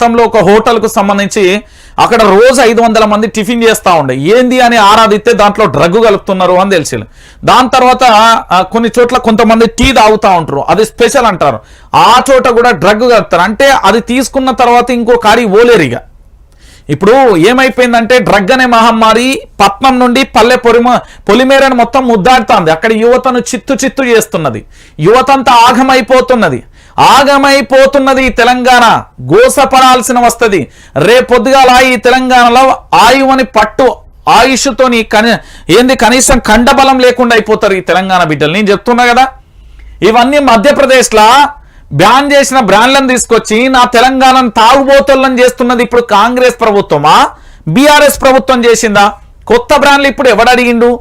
మొత్తంలో ఒక హోటల్కు సంబంధించి అక్కడ రోజు ఐదు వందల మంది టిఫిన్ చేస్తూ ఉండే. ఏంది అని ఆరాధిస్తే దాంట్లో డ్రగ్ కలుపుతున్నారు అని తెలిసి దాని తర్వాత కొన్ని చోట్ల కొంతమంది టీ తాగుతూ ఉంటారు. అది స్పెషల్ అంటారు. ఆ చోట కూడా డ్రగ్ కలుపుతారు. అంటే అది తీసుకున్న తర్వాత ఇంకో కాడి ఓలేరిగా ఇక. ఇప్పుడు ఏమైపోయిందంటే డ్రగ్ అనే మహమ్మారి పట్నం నుండి పల్లె పొలిమ పొలిమేరని మొత్తం ముద్దాడుతుంది. అక్కడ యువతను చిత్తు చిత్తు చేస్తున్నది. యువతంతా ఆగమైపోతున్నది. ఆగమైపోతున్నది ఈ తెలంగాణ. గోసపడాల్సిన వస్తుంది. రేపొద్దుగాల ఈ తెలంగాణలో ఆయువని పట్టు ఆయుష్తోని కని ఏంది కనీసం కండబలం లేకుండా అయిపోతారు ఈ తెలంగాణ బిడ్డలు. నేను చెప్తున్నా కదా. ఇవన్నీ మధ్యప్రదేశ్లా బ్యాన్ చేసిన బ్రాండ్లను తీసుకొచ్చి నా తెలంగాణను తాగుబోతులను చేస్తున్నది ఇప్పుడు కాంగ్రెస్ ప్రభుత్వమా? బీఆర్ఎస్ ప్రభుత్వం చేసిందా? కొత్త బ్రాండ్లు ఇప్పుడు ఎవడడిగిండు?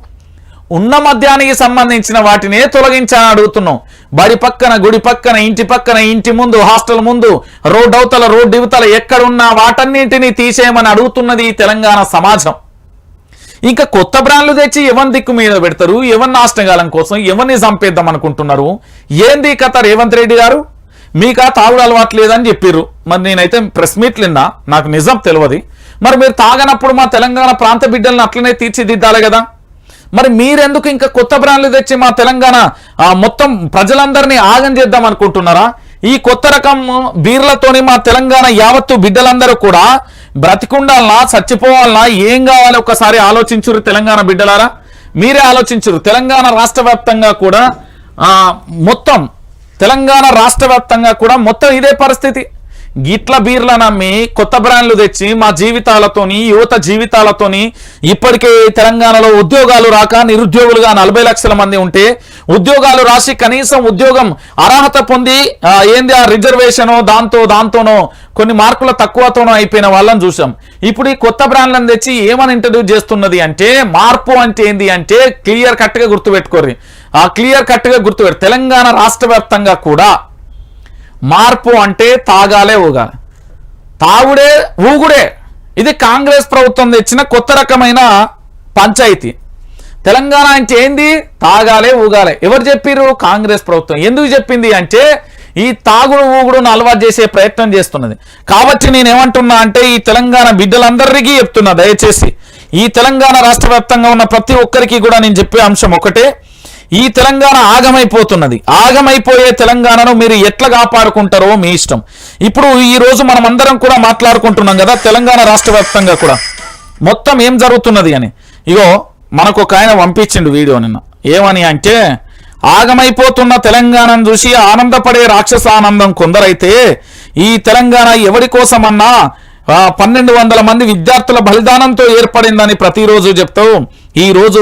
ఉన్న మద్యానికి సంబంధించిన వాటినే తొలగించాలని అడుగుతున్నాం. బడి పక్కన గుడి పక్కన ఇంటి పక్కన ఇంటి ముందు హాస్టల్ ముందు రోడ్ అవతల రోడ్డు ఇవతల ఎక్కడున్నా వాటన్నింటినీ తీసేయమని అడుగుతున్నది ఈ తెలంగాణ సమాజం. ఇంకా కొత్త బ్రాండ్లు తెచ్చి ఎవరి దిక్కు మీద పెడతారు? ఎవరి నాశనగాలం కోసం ఎవరిని చంపేద్దాం అనుకుంటున్నారు? ఏంది కథ రేవంత్ రెడ్డి గారు? మీకు ఆ తాగుడు అలవాటు లేదని చెప్పారు మరి నేనైతే ప్రెస్ మీట్లు విన్నా నాకు నిజం తెలియదు మరి మీరు తాగనప్పుడు మా తెలంగాణ ప్రాంత బిడ్డలను అట్లనే తీర్చిదిద్దాలి కదా? మరి మీరెందుకు ఇంకా కొత్త బ్రాండ్లు తెచ్చి మా తెలంగాణ మొత్తం ప్రజలందరినీ ఆగం చేద్దాం అనుకుంటున్నారా? ఈ కొత్త రకం బీర్లతోని మా తెలంగాణ యావత్తు బిడ్డలందరూ కూడా బ్రతికుండాలనా చచ్చిపోవాలనా ఏం కావాలి ఒకసారి ఆలోచించురు తెలంగాణ బిడ్డలారా? మీరే ఆలోచించరు తెలంగాణ రాష్ట్ర కూడా మొత్తం తెలంగాణ రాష్ట్ర కూడా మొత్తం ఇదే పరిస్థితి. గిట్ల బీర్ల నమ్మి కొత్త బ్రాండ్లు తెచ్చి మా జీవితాలతోని యువత జీవితాలతోని ఇప్పటికే తెలంగాణలో ఉద్యోగాలు రాక నిరుద్యోగులుగా నలభై లక్షల మంది ఉంటే ఉద్యోగాలు రాసి కనీసం ఉద్యోగం అర్హత పొంది ఏంది ఆ రిజర్వేషన్ దాంతో దాంతోనో కొన్ని మార్కుల తక్కువతోనో అయిపోయిన వాళ్ళని చూసాం. ఇప్పుడు ఈ కొత్త బ్రాండ్లను తెచ్చి ఏమని ఇంట్రడ్యూస్ చేస్తున్నది అంటే మార్పు అంటే ఏంది అంటే క్లియర్ కట్గా గుర్తుపెట్టుకోరు ఆ క్లియర్ కట్గా గుర్తుపెట్టు. తెలంగాణ రాష్ట్ర వ్యాప్తంగా కూడా మార్పు అంటే తాగాలే ఊగాలి తాగుడే ఊగుడే. ఇది కాంగ్రెస్ ప్రభుత్వం తెచ్చిన కొత్త రకమైన పంచాయతీ. తెలంగాణ అంటే ఏంది? తాగాలే ఊగాలే. ఎవరు చెప్పిర్రు? కాంగ్రెస్ ప్రభుత్వం. ఎందుకు చెప్పింది అంటే ఈ తాగుడు ఊగుడును అలవాటు చేసే ప్రయత్నం చేస్తున్నది. కాబట్టి నేను ఏమంటున్నా అంటే ఈ తెలంగాణ బిడ్డలందరికీ చెప్తున్నా దయచేసి. ఈ తెలంగాణ రాష్ట్ర వ్యాప్తంగా ఉన్న ప్రతి ఒక్కరికి కూడా నేను చెప్పే అంశం ఒకటే. ఈ తెలంగాణ ఆగమైపోతున్నది. ఆగమైపోయే తెలంగాణను మీరు ఎట్లా కాపాడుకుంటారో మీ ఇష్టం. ఇప్పుడు ఈ రోజు మనం అందరం కూడా మాట్లాడుకుంటున్నాం కదా తెలంగాణ రాష్ట్ర వ్యాప్తంగా కూడా. మొత్తం ఏం జరుగుతున్నది అని. ఇగో మనకు ఒక ఆయన పంపించిండు వీడియో నిన్న. ఏమని అంటే ఆగమైపోతున్న తెలంగాణను చూసి ఆనందపడే రాక్షస ఆనందం కొందరైతే ఈ తెలంగాణ ఎవరి కోసమన్నా పన్నెండు వందల మంది విద్యార్థుల బలిదానంతో ఏర్పడిందని ప్రతిరోజు చెప్తావు ఈ రోజు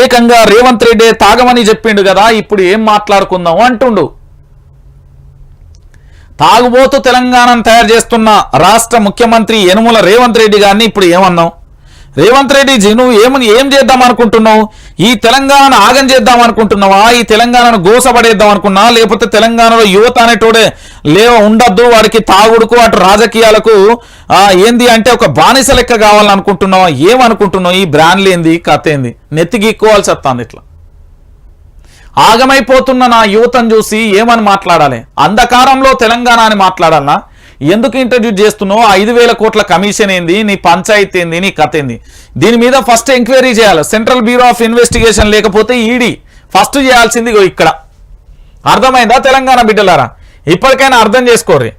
ఏకంగా రేవంత్ రెడ్డి తాగమని చెప్పిండు కదా ఇప్పుడు ఏం మాట్లాడుకుందాం అంటుండు. తాగుబోతు తెలంగాణను తయారు చేస్తున్న రాష్ట్ర ముఖ్యమంత్రి యనుమల రేవంత్ రెడ్డి గారిని ఇప్పుడు ఏమన్నాం? రేవంత్ రెడ్డి జీ నువ్వు ఏమని ఏం చేద్దాం అనుకుంటున్నావు? ఈ తెలంగాణను ఆగం చేద్దాం అనుకుంటున్నావా? ఈ తెలంగాణను గోసపడేద్దాం అనుకున్నా? లేకపోతే తెలంగాణలో యువత అనేటోడే లేవ ఉండద్దు వాడికి తాగుడుకు అటు రాజకీయాలకు ఏంది అంటే ఒక బానిస లెక్క కావాలనుకుంటున్నావా? ఏమనుకుంటున్నావు? ఈ బ్రాండ్లు ఏంది? కథ ఏంది? నెత్తికి ఎక్కువాల్సి వస్తుంది ఇట్లా. ఆగమైపోతున్న నా యువతను చూసి ఏమని మాట్లాడాలి? అంధకారంలో తెలంగాణ అని మాట్లాడాలనా ఎందుకు ఇంట్రడ్యూస్ చేస్తున్నావు? ఐదు వేల కోట్ల కమిషన్ ఏంది? నీ పంచాయతీ ఏంది? నీ కథ ఏంది? దీని మీద ఫస్ట్ ఎంక్వైరీ చేయాలి. సెంట్రల్ బ్యూరో ఆఫ్ ఇన్వెస్టిగేషన్ లేకపోతే ఈడీ ఫస్ట్ చేయాల్సింది ఇగో ఇక్కడ. అర్థమైందా తెలంగాణ బిడ్డలారా? ఇప్పటికైనా అర్థం చేసుకోర్రి.